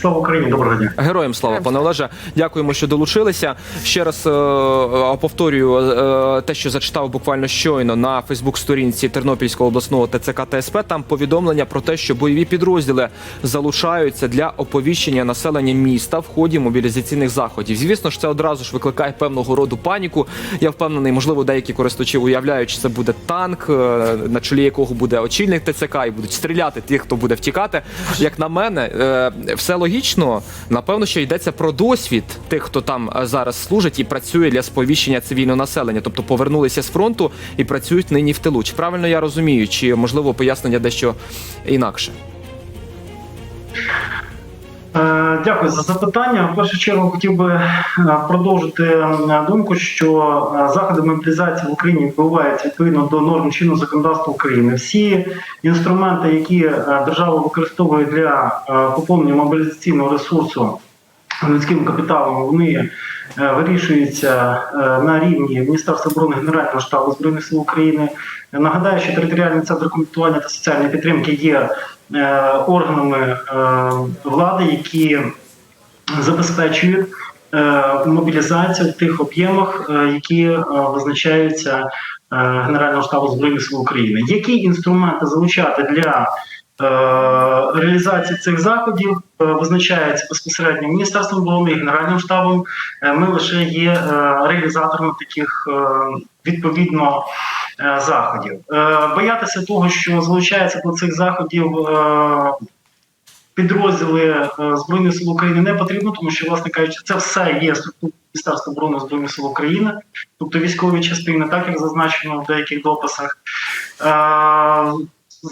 Слава Україні, доброго дня. Героям слава, пане Олеже. Дякуємо, що долучилися. Ще раз е, повторюю е, те, що зачитав буквально щойно на Фейсбук-сторінці Тернопільського обласного ТЦК ТСП. Там повідомлення про те, що бойові підрозділи залучаються для оповіщення населення міста в ході мобілізаційних заходів. Звісно ж, це одразу ж викликає певного роду паніку. Я впевнений, можливо, деякі користувачі уявляють, що це буде танк, е, на чолі якого буде очільник ТЦК, і будуть стріляти тих, хто буде втікати. Як на мене, е, все логічно. Напевно, що йдеться про досвід тих, хто там е, зараз служить і працює для сповіщення цивільного населення, тобто повернулися з фронту і працюють нині в тилу. Чи правильно я розумію, чи можливо пояснення дещо інакше? Е, Дякую за запитання. В першу чергу хотів би е, продовжити е, думку, що заходи мобілізації в Україні відбуваються відповідно до норм чинного законодавства України. Всі інструменти, які держава використовує для поповнення мобілізаційного ресурсу людським капіталом, вони вирішуються на рівні Міністерства оборони Генерального штабу збройних сил України. Нагадаю, що територіальний центр комплектування та соціальної підтримки є органами е, влади, які забезпечують е, мобілізацію в тих об'ємах, е, які е, визначаються е, Генерального штабу збройних сил України. Які інструменти залучати для е, реалізації цих заходів е, визначається безпосередньо Міністерством оборони і Генеральним штабом. Е, Ми лише є е, реалізаторами таких е, відповідно е, заходів. Е, Боятися того, що залучається до цих заходів. е, Підрозділи е, Збройних сил України не потрібно, тому що, власне кажучи, це все є структура Міністерства оборони Збройних сил України, тобто військові частини, так як зазначено в деяких дописах.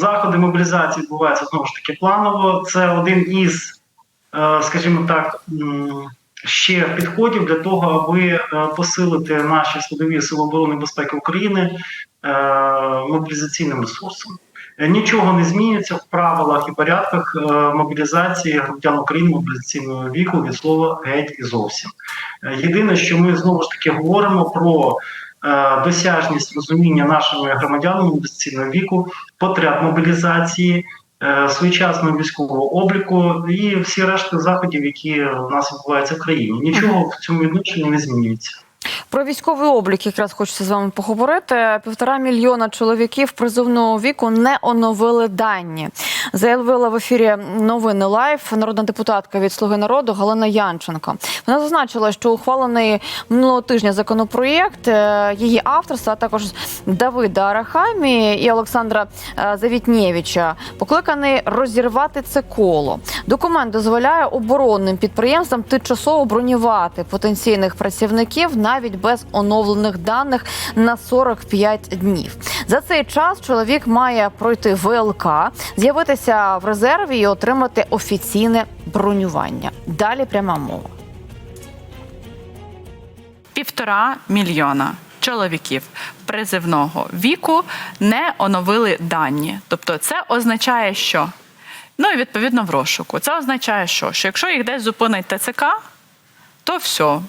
Заходи мобілізації відбуваються знову ж таки планово. Це один із, е, скажімо так, ще підходів для того, аби е, посилити наші складові сили оборони безпеки України е, мобілізаційним ресурсом. Нічого не змінюється в правилах і порядках мобілізації громадян України мобілізаційного віку від слова геть і зовсім. Єдине, що ми знову ж таки говоримо про досяжність розуміння нашими громадянами мобілізаційного віку, потреб мобілізації, е, своєчасного військового обліку і всі решти заходів, які у нас відбуваються в країні. Нічого в цьому відношенні не змінюється. Про військовий облік якраз хочеться з вами поговорити. Півтора мільйона чоловіків призовного віку не оновили дані. Заявила в ефірі новини Лайф народна депутатка від Слуги народу Галина Янченко. Вона зазначила, що ухвалений минулого тижня законопроєкт е, її авторства, а також Давида Арахамі і Олександра е, Завітнєвича, покликаний розірвати це коло. Документ дозволяє оборонним підприємствам тимчасово бронювати потенційних працівників навіть без оновлених даних на 45 днів. За цей час чоловік має пройти ВЛК, з'явитися в резерві і отримати офіційне бронювання. Далі пряма мова. півтора мільйона чоловіків призивного віку не оновили дані. Тобто, це означає, що ну і відповідно в розшуку. Це означає, що, що якщо їх десь зупинить ТЦК, то все.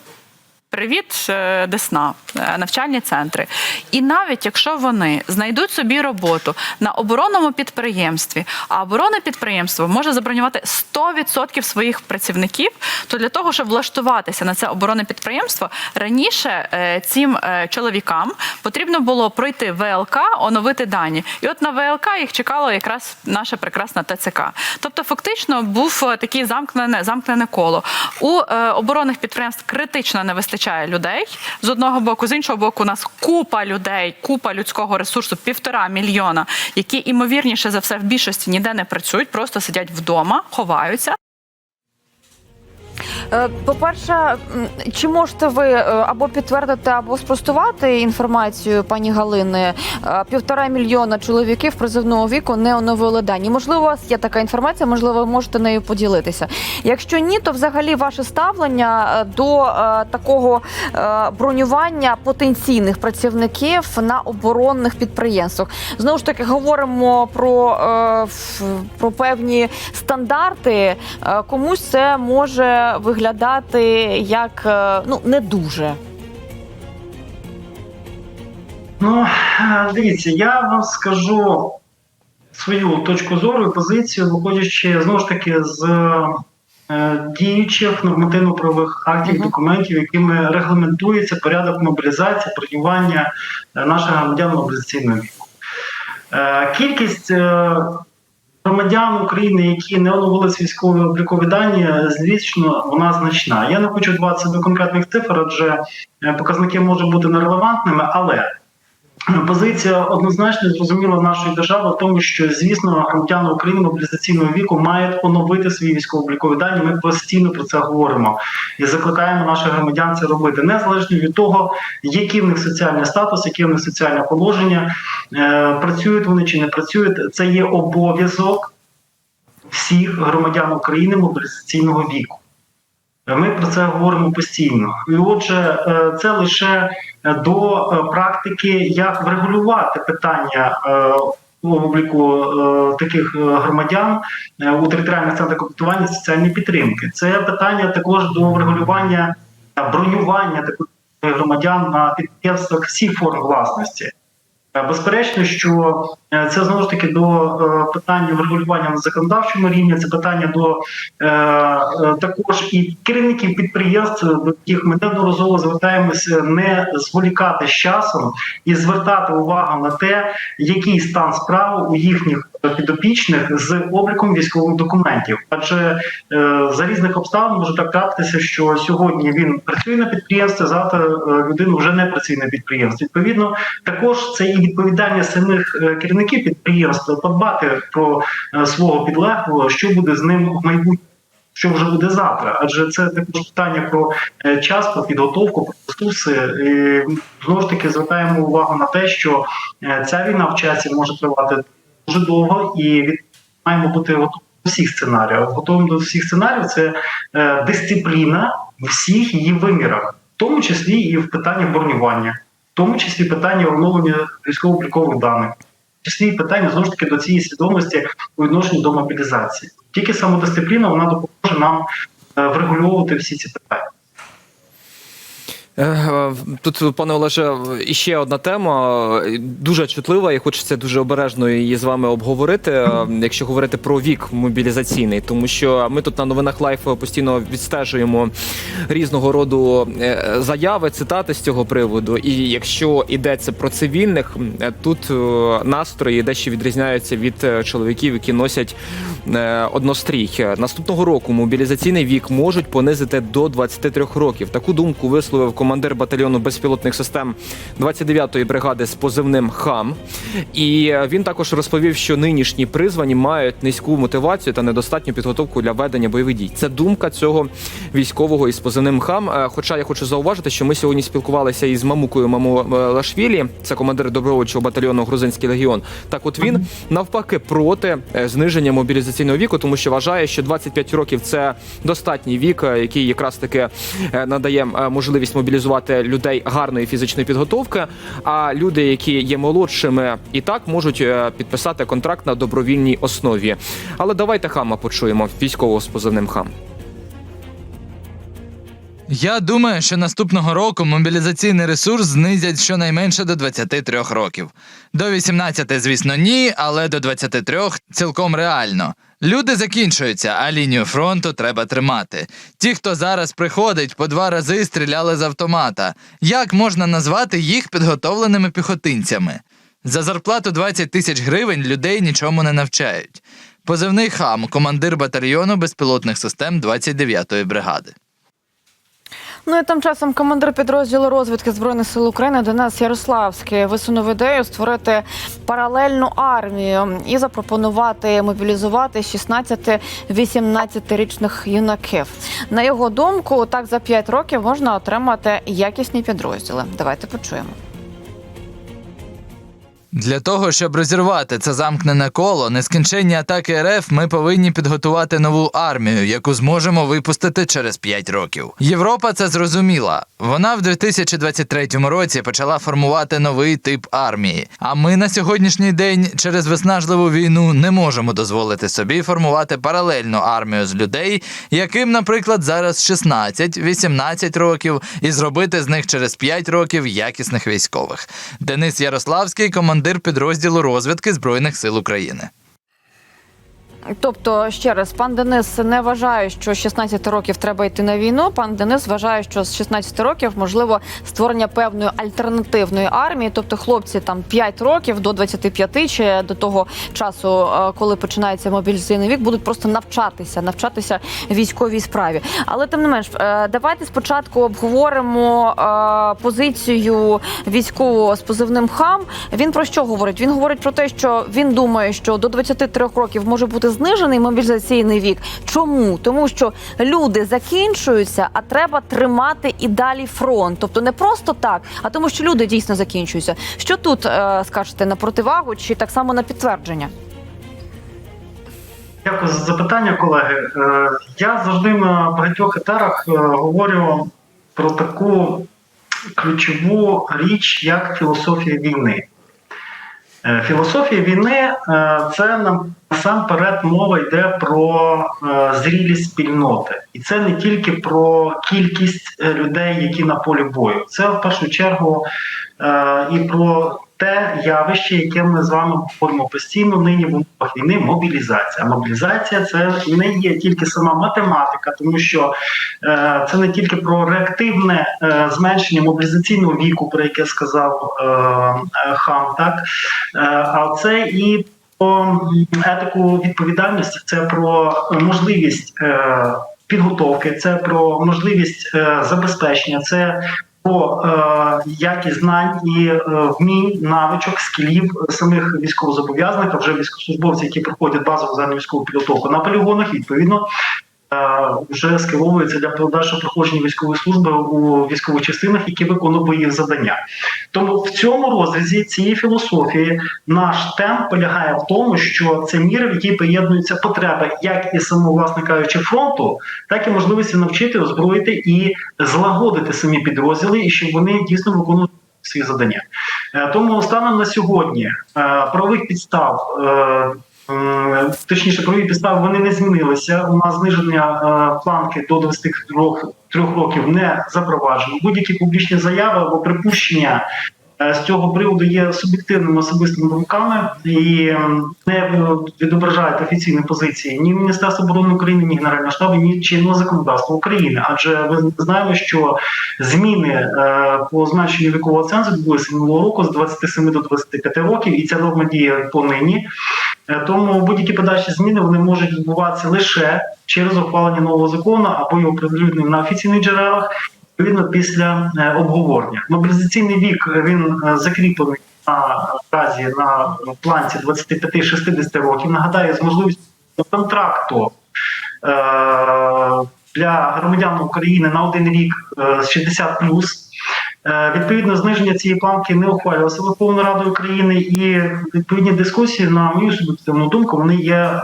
Привіт, Десна, е, навчальні центри. І навіть якщо вони знайдуть собі роботу на оборонному підприємстві, а оборонне підприємство може забронювати 100% своїх працівників, то для того, щоб влаштуватися на це оборонне підприємство, раніше е, цим е, чоловікам потрібно було пройти ВЛК, оновити дані. І от на ВЛК їх чекало якраз наша прекрасна ТЦК. Тобто, фактично був таке замкнене, замкнене коло. У оборонних підприємств критично не вистачає людей з одного боку, з іншого боку, у нас купа людей, купа людського ресурсу, півтора мільйона, які імовірніше за все в більшості ніде не працюють, просто сидять вдома, ховаються. Е, По-перше, чи можете ви е, або підтвердити, або спростувати інформацію пані Галини? Е, Півтора мільйона чоловіків призивного віку не оновили дані. Можливо, у вас є така інформація, можливо, ви можете нею поділитися. Якщо ні, то взагалі ваше ставлення до такого бронювання потенційних працівників на оборонних підприємствах. Знову ж таки, говоримо про, про певні стандарти. Комусь це може виглядати як е, ну не дуже. Ну, е, дивіться, я вам скажу свою точку зору і позицію, виходячи знову ж таки з е, діючих нормативно-правових актів і Мгм. документів, якими регламентується порядок мобілізації, бронювання е, наших громадян мобілізаційного віку. Е, Кількість е, громадян України, які не оновили військові облікові дані, звісно, вона значна. Я не хочу вдаватися до конкретних цифр, адже е, показники можуть бути нерелевантними, але позиція однозначно зрозуміла нашої держави в тому, що звісно громадяни України мобілізаційного віку мають оновити свої військово-облікові дані. Ми постійно про це говоримо і закликаємо наших громадян це робити, незалежно від того, який в них соціальний статус, яке в них соціальне положення, е, працюють вони чи не працюють. Це є обов'язок всіх громадян України мобілізаційного віку. Ми про це говоримо постійно. І отже, е, це лише до е, практики, як врегулювати питання е, обліку е, таких е, громадян е, у територіальних центрах комплектування соціальної підтримки. Це питання також до врегулювання бронювання таких громадян на підприємствах всіх форм власності. Е, Безперечно, що е, це знову ж таки до е, питання врегулювання на законодавчому рівні, це питання до також і керівників підприємств, до яких ми неодноразово звертаємося не зволікати з часом і звертати увагу на те, який стан справи у їхніх підопічних з обліком військових документів. Адже е, за різних обставин може так трапитися, що сьогодні він працює на підприємстві, завтра е, людина вже не працює на підприємстві. Відповідно, також це і відповідальність самих е, керівників підприємства подбати про е, свого підлеглого, що буде з ним в майбутньому. Що вже буде завтра? Адже це також питання про час, про підготовку, про ресурси. І знову ж таки звертаємо увагу на те, що ця війна в часі може тривати дуже довго, і від маємо бути готові до всіх сценаріїв. Готовим до всіх сценаріїв це е, дисципліна в всіх її вимірах, в тому числі і в питанні бронювання, в тому числі питання оновлення військово-облікових даних, числі питання знову ж таки до цієї свідомості у відношенні до мобілізації. Тільки самодисципліна вона допоможе нам е, врегульовувати всі ці питання. Е, Тут, пане Олеже, іще одна тема е, дуже чутлива, і хочеться дуже обережно її з вами обговорити, е, якщо говорити про вік мобілізаційний, тому що ми тут на новинах Лайф постійно відстежуємо різного роду е, заяви, цитати з цього приводу. І якщо йдеться про цивільних, е, тут е, настрої дещо відрізняються від е, чоловіків, які носять е, однострій. Наступного року мобілізаційний вік можуть понизити до 23 років. Таку думку висловив командир батальйону безпілотних систем 29-ї бригади з позивним ХАМ. І е, він також розповів, що нинішні призвані мають низьку мотивацію та недостатню підготовку для ведення бойових дій. Це думка цього військового із позивним ХАМ. Е, Хоча я хочу зауважити, що ми сьогодні спілкувалися із Мамукою Мамулашвілі, це командир добровольчого батальйону Грузинський легіон. Так, от він навпаки проти е, зниження мобілізаційного віку, тому що вважає, що 25 років це достатній вік, е, який якраз таки е, надає е, можливість мобілізувати людей гарної фізичної підготовки. А люди, які є молодшими, і так можуть е, підписати контракт на добровільній основі. Але давайте хама почуємо військового з позивним хам. Я думаю, що наступного року мобілізаційний ресурс знизять щонайменше до 23 років. До 18, звісно, ні, але до 23 цілком реально. Люди закінчуються, а лінію фронту треба тримати. Ті, хто зараз приходить, по два рази стріляли з автомата. Як можна назвати їх підготовленими піхотинцями? За зарплату 20 тисяч гривень людей нічому не навчають. Позивний хам, командир батальйону безпілотних систем 29-ї бригади. Ну і тим часом командир підрозділу розвідки збройних сил України Денис Ярославський висунув ідею створити паралельну армію і запропонувати мобілізувати 16-18-річних юнаків. На його думку, так за 5 років можна отримати якісні підрозділи. Давайте почуємо. Для того, щоб розірвати це замкнене коло, нескінченні атаки РФ, ми повинні підготувати нову армію, яку зможемо випустити через 5 років. Європа це зрозуміла. Вона в 2023 році почала формувати новий тип армії. А ми на сьогоднішній день через виснажливу війну не можемо дозволити собі формувати паралельну армію з людей, яким, наприклад, зараз 16-18 років, і зробити з них через 5 років якісних військових. Денис Ярославський, командир підрозділу розвідки Збройних сил України. Тобто, ще раз, пан Денис не вважає, що з 16 років треба йти на війну. Пан Денис вважає, що з 16 років можливо створення певної альтернативної армії. Тобто, хлопці там 5 років до 25 чи до того часу, е, коли починається мобілізаційний вік, будуть просто навчатися, навчатися військовій справі. Але тим не менш, е, давайте спочатку обговоримо е, позицію військового з позивним хам. Він про що говорить? Він говорить про те, що він думає, що до 23 років може бути знижений мобілізаційний вік. Чому? Тому що люди закінчуються, а треба тримати і далі фронт. Тобто не просто так, а тому, що люди дійсно закінчуються. Що тут е, скажете на противагу чи так само на підтвердження? Дякую за запитання, колеги. Е, Я завжди на багатьох етерах е, говорю про таку ключову річ, як філософія війни. Е, Філософія війни е, це насамперед мова йде про е, зрілість спільноти. І це не тільки про кількість людей, які на полі бою. Це в першу чергу і про те явище, яке ми з вами говоримо постійно нині в умовах війни мобілізація. Мобілізація це не є тільки сама математика, тому що е, це не тільки про реактивне е, зменшення мобілізаційного віку, про яке сказав е, е, хам, так е, а це і про етику відповідальності, це про можливість е, підготовки, це про можливість е, забезпечення, це про е, якість знань і е, вмінь, навичок, скілів самих військовозобов'язаних, а вже військовослужбовців, які проходять базову загальну військову підготовку на полігонах, відповідно. Е, Вже скеровується для подальшого проходження військової служби у військових частинах, які виконують бойові завдання. Тому в цьому розрізі цієї філософії наш темп полягає в тому, що це міри, в якій поєднуються потреби як і самого, власне кажучи, фронту, так і можливості навчити, озброїти і злагодити самі підрозділи, і щоб вони дійсно виконували свої завдання. Е, Тому станом на сьогодні е, правових підстав. Е, Точніше, правові підстави вони не змінилися. У нас зниження е, планки до 23 років не запроваджено. Будь-які публічні заяви або припущення з цього приводу є суб'єктивними особистими думками і не е, відображають офіційні позиції ні Міністерства оборони України, ні Генерального штабу, ні чинного законодавства України. Адже ви знаємо, що зміни е, по зменшенню вікового цензу відбулися минулого року з 27 до 25 років, і ця норма діє понині. Е, Тому будь-які подальші зміни вони можуть відбуватися лише через ухвалення нового закону або його оприлюднення на офіційних джерелах, відповідно після е, обговорення. Мобілізаційний вік е, він е, закріплений на разі на планці 25-60 років. Нагадаю, з можливістю контракту для громадян України на один рік е, 60 Е, Відповідно, зниження цієї планки не ухвалювалося Верховною Радою України, і відповідні дискусії, на мою суб'єктивну думку, вони є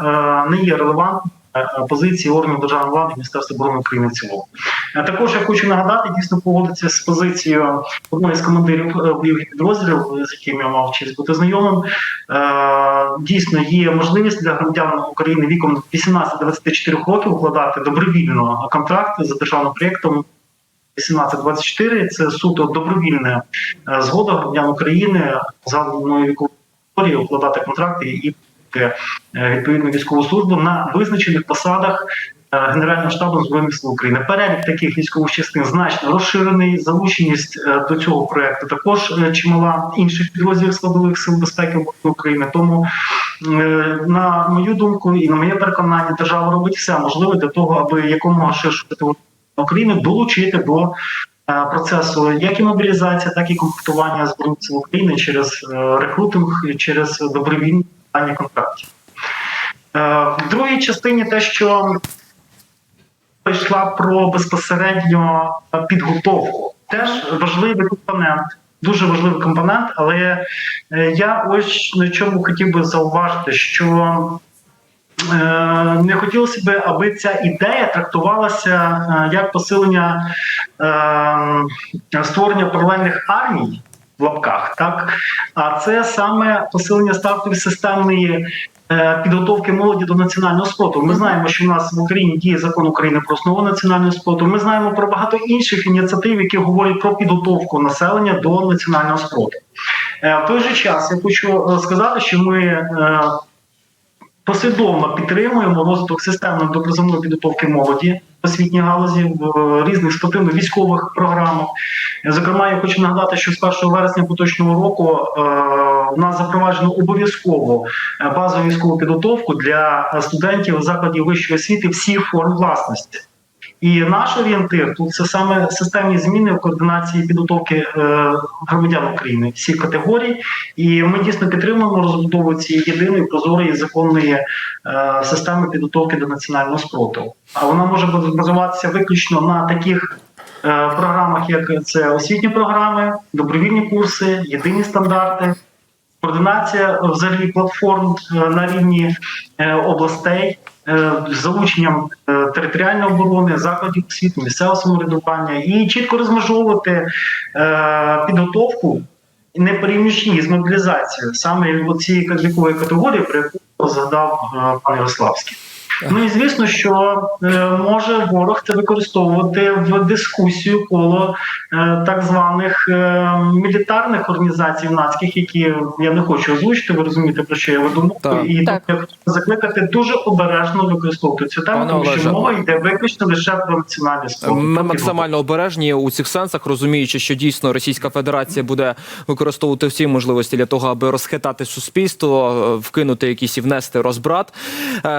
не є релевантними позиції органів державної влади Міністерства оборони України в цілому. Е, Також я хочу нагадати, дійсно погодитися з позицією одного з командирів е, бойових підрозділів, е, з яким я мав честь бути знайомим. Е, Дійсно, є можливість для громадян України віком 18-24 років укладати добровільно контракти за державним проєктом 18-24 це суто добровільна е, згода громадян України згаданою віковою категорією укладати контракти і е, відповідну військову службу на визначених посадах е, Генерального штабу збройних сил України. Перелік таких військових частин значно розширений. Залученість е, до цього проекту також е, чимала інших підрозділів складових сил безпеки України. Тому е, на мою думку і на моє переконання, держава робить все можливе для того, аби якомога ширшу України долучити до е, процесу як і мобілізація, так і комплектування збройних сил України через е, рекрутинг, через добровільні питання контрактів. Е, В другій частині те, що йшла про безпосередньо підготовку, теж важливий компонент. Дуже важливий компонент, але е, я ось на чому хотів би зауважити, що Е, не хотілося б, аби ця ідея трактувалася як посилення створення паралельних армій в лапках, так а це саме посилення стартової системної е, підготовки молоді до національного спорту. Ми знаємо, що в нас в Україні діє закон України про основу національного спорту. Ми знаємо про багато інших ініціатив, які говорять про підготовку населення до національного спорту. Е, В той же час я хочу е, сказати, що ми. послідовно підтримуємо розвиток системної допризовної підготовки молоді освітній галузі в е, різних спортивно-військових програмах. Зокрема, я хочу нагадати, що з 1 вересня поточного року е, у нас запроваджено обов'язково е, базову військову підготовку для е, студентів закладів вищої освіти всіх форм власності. І наш орієнтир тут це саме системні зміни в координації підготовки е, громадян України всіх категорій. І ми дійсно підтримуємо розбудову цієї єдиної прозорої законної е, системи підготовки до національного спротиву. А вона може базуватися виключно на таких е, програмах, як це освітні програми, добровільні курси, єдині стандарти. Координація взагалі платформ на рівні областей з залученням е, територіальної оборони, закладів освіти, місцевого самоврядування і чітко розмежовувати е, підготовку не порівнюючи з мобілізацією саме цієї вікової категорії, про яку згадав е, пан Ярославський. Ну і звісно, що е, може ворог це використовувати в дискусію коло е, так званих е, мілітарних організацій нацьких, які я не хочу озвучити, ви розумієте, про що я веду. Так. І Так. закликати дуже обережно використовувати цю тему, тому що мова йде виключно лише про національний спорт. Ми максимально обережні у цих сенсах, розуміючи, що дійсно Російська Федерація буде використовувати всі можливості для того, аби розхитати суспільство, вкинути якісь і внести розбрат.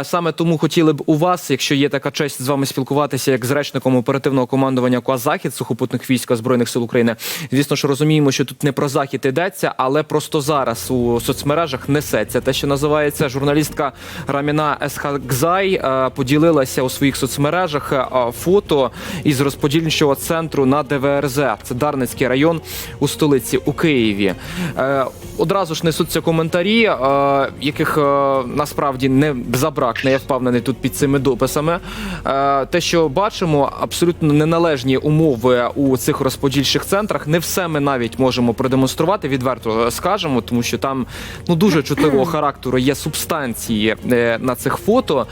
Саме тому хотіли б у вас, якщо є така честь з вами спілкуватися, як з речником оперативного командування КУА Захід сухопутних військ збройних сил України. Звісно, що розуміємо, що тут не про захід йдеться, але просто зараз у соцмережах несеться те, що називається журналістка Раміна Есхакзай е, поділилася у своїх соцмережах е, фото із розподільчого центру на ДВРЗ. Це Дарницький район у столиці у Києві. Е, Одразу ж несуться коментарі, яких насправді не забракне. Я впевнений тут під цими дописами. Е, Те, що бачимо, абсолютно неналежні умови у цих розподільчих центрах. Не все ми навіть можемо продемонструвати, відверто скажемо, тому що там ну дуже чутливого характеру є субстанції е, на цих фото.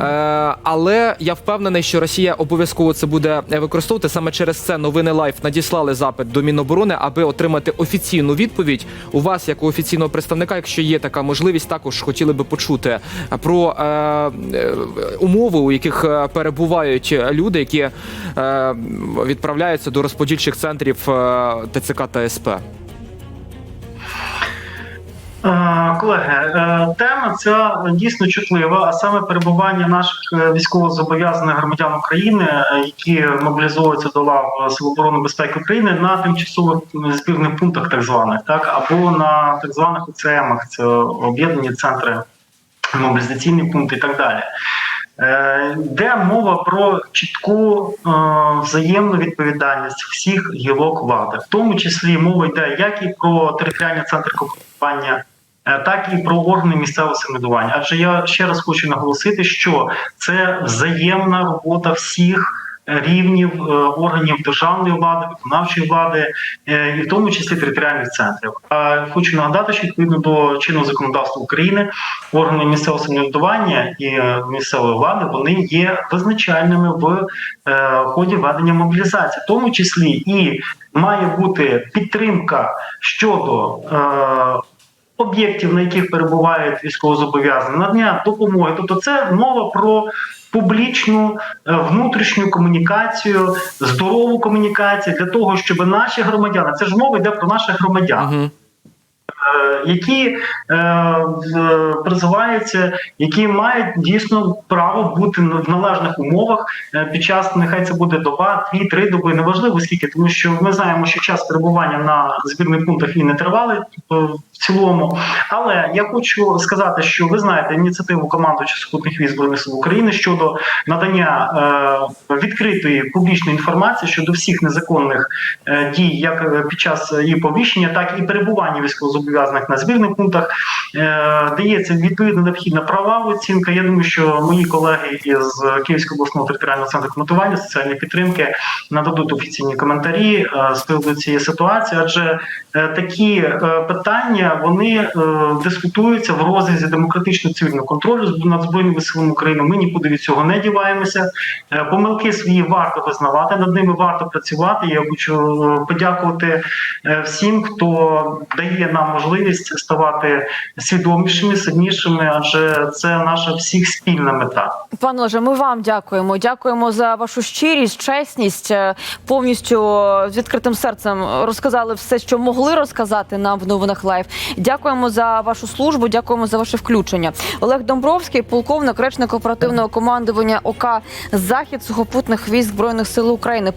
Е, Але я впевнений, що Росія обов'язково це буде використовувати. Саме через це новини Лайф надіслали запит до Міноборони, аби отримати офіційну відповідь. У вас, як у офіційного представника, якщо є така можливість, також хотіли би почути про е, умови, у яких е, перебувають люди, які е, відправляються до розподільчих центрів е, ТЦК та СП. Колеги, тема ця дійсно чутлива, а саме перебування наших військовозобов'язаних громадян України, які мобілізовуються до лав Сил оборони безпеки України на тимчасових збірних пунктах, так званих, так або на так званих ОЦМах, це об'єднані центри, мобілізаційні пункти і так далі. Де мова про чітку е, взаємну відповідальність всіх гілок влади, в тому числі мова йде як і про територіальні центри комплектування, е, так і про органи місцевого самоврядування. Адже я ще раз хочу наголосити, що це взаємна робота всіх. Рівнів е, органів державної влади, виконавчої влади, е, і в тому числі територіальних центрів. А хочу нагадати, що відповідно до чинного законодавства України органи місцевого самоврядування і е, місцевої влади вони є визначальними в ході ведення мобілізації, в тому числі і має бути підтримка щодо. Об'єктів, на яких перебувають військовозобов'язані, надання допомоги. Тобто, це мова про публічну е, внутрішню комунікацію, здорову комунікацію для того, щоб наші громадяни, це ж мова йде про наших громадян, які е, призиваються, які мають дійсно право бути в належних умовах е, під час, нехай це буде доба, дві, три доби, неважливо скільки, тому що ми знаємо, що час перебування на збірних пунктах він не тривалий е, в цілому. Але я хочу сказати, що ви знаєте ініціативу командуючого сухопутних військ збройних сил України щодо надання е, відкритої публічної інформації щодо всіх незаконних е, дій, як е, під час її повіщення, так і перебування військовозобов'язаних на збірних пунктах. Е, дається відповідно необхідна правова оцінка. Я думаю, що мої колеги із Київського обласного територіального центру коментування соціальної підтримки нададуть офіційні коментарі е, з приводу цієї ситуації, адже е, такі питання вони дискутуються в розрізі демократичного цивільного контролю над збройними силами України. Ми нікуди від цього не діваємося. Помилки свої варто визнавати, над ними варто працювати. Я хочу подякувати всім, хто дає нам можливість можливість ставати свідомішими, сильнішими, адже це наша всіх спільна мета. Пане Олеже, ми вам дякуємо. Дякуємо за вашу щирість, чесність. Е, Повністю з відкритим серцем розказали все, що могли розказати нам в новинах лайф. Дякуємо за вашу службу. Дякуємо за ваше включення. Олег Домбровський, полковник, речник оперативного командування ОК Захід сухопутних військ збройних сил України.